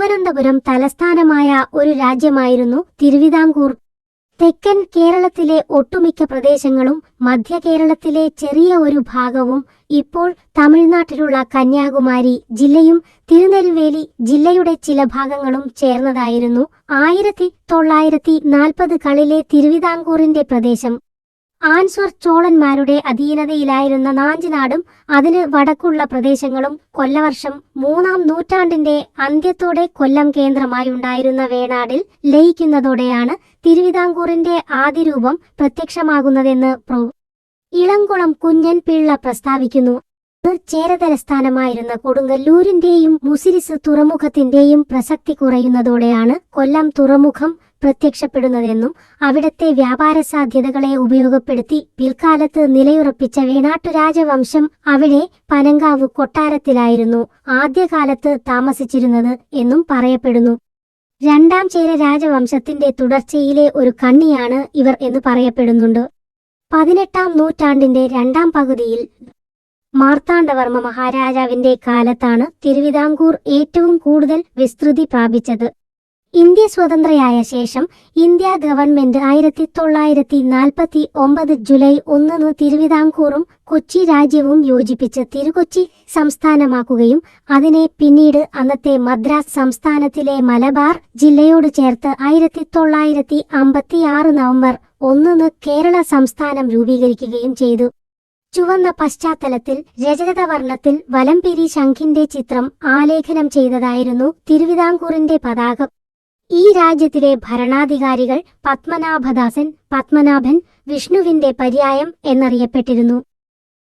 തിരുവനന്തപുരം തലസ്ഥാനമായ ഒരു രാജ്യമായിരുന്നു തിരുവിതാംകൂർ. തെക്കൻ കേരളത്തിലെ ഒട്ടുമിക്ക പ്രദേശങ്ങളും മധ്യ കേരളത്തിലെ ചെറിയ ഒരു ഭാഗവും ഇപ്പോൾ തമിഴ്നാട്ടിലുള്ള കന്യാകുമാരി ജില്ലയും തിരുനെൽവേലി ജില്ലയുടെ ചില ഭാഗങ്ങളും ചേർന്നതായിരുന്നു ആയിരത്തി തൊള്ളായിരത്തി നാൽപ്പതുകളിലെ തിരുവിതാംകൂറിന്റെ പ്രദേശം. ആൻസ്വർ ചോളന്മാരുടെ അധീനതയിലായിരുന്ന നാഞ്ചിനാടും അതിന് വടക്കുള്ള പ്രദേശങ്ങളും കൊല്ലവർഷം മൂന്നാം നൂറ്റാണ്ടിന്റെ അന്ത്യത്തോടെ കൊല്ലം കേന്ദ്രമായി ഉണ്ടായിരുന്ന വേണാടിൽ ലയിക്കുന്നതോടെയാണ് തിരുവിതാംകൂറിന്റെ ആദിരൂപം പ്രത്യക്ഷമാകുന്നതെന്ന് പ്രൊ ഇളംകുളം കുഞ്ഞൻ പിള്ള പ്രസ്താവിക്കുന്നു. ചേരതലസ്ഥാനമായിരുന്ന കൊടുങ്ങല്ലൂരിന്റെയും മുസിരിസ് തുറമുഖത്തിന്റെയും പ്രസക്തി കുറയുന്നതോടെയാണ് കൊല്ലം തുറമുഖം പ്രത്യക്ഷപ്പെടുന്നതെന്നും അവിടത്തെ വ്യാപാര സാധ്യതകളെ ഉപയോഗപ്പെടുത്തി പിൽക്കാലത്ത് നിലയുറപ്പിച്ച വേണാട്ടു രാജവംശം അവിടെ പനങ്കാവ് കൊട്ടാരത്തിലായിരുന്നു ആദ്യകാലത്ത് താമസിച്ചിരുന്നത് എന്നും പറയപ്പെടുന്നു. രണ്ടാം ചേര രാജവംശത്തിന്റെ തുടർച്ചയിലെ ഒരു കണ്ണിയാണ് ഇവർ എന്ന് പറയപ്പെടുന്നുണ്ട്. പതിനെട്ടാം നൂറ്റാണ്ടിന്റെ രണ്ടാം പകുതിയിൽ മാർത്താണ്ഡവർമ്മ മഹാരാജാവിന്റെ കാലത്താണ് തിരുവിതാംകൂർ ഏറ്റവും കൂടുതൽ വിസ്തൃതി പ്രാപിച്ചത്. ഇന്ത്യ സ്വതന്ത്രയായ ശേഷം ഇന്ത്യ ഗവൺമെന്റ് ആയിരത്തി തൊള്ളായിരത്തി നാൽപ്പത്തി ഒമ്പത് ജൂലൈ ഒന്നിന് തിരുവിതാംകൂറും കൊച്ചി രാജ്യവും യോജിപ്പിച്ച് തിരുകൊച്ചി സംസ്ഥാനമാക്കുകയും അതിനെ പിന്നീട് അന്നത്തെ മദ്രാസ് സംസ്ഥാനത്തിലെ മലബാർ ജില്ലയോട് ചേർത്ത് ആയിരത്തി തൊള്ളായിരത്തി അമ്പത്തിയാറ് നവംബർ ഒന്നിന് കേരള സംസ്ഥാനം രൂപീകരിക്കുകയും ചെയ്തു. ചുവന്ന പശ്ചാത്തലത്തിൽ രജതവർണത്തിൽ വലംപിരി ശംഖിന്റെ ചിത്രം ആലേഖനം ചെയ്തതായിരുന്നു തിരുവിതാംകൂറിന്റെ പതാക. ഈ രാജ്യത്തിലെ ഭരണാധികാരികൾ പത്മനാഭദാസൻ പത്മനാഭൻ വിഷ്ണുവിന്റെ പര്യായം എന്നറിയപ്പെട്ടിരുന്നു.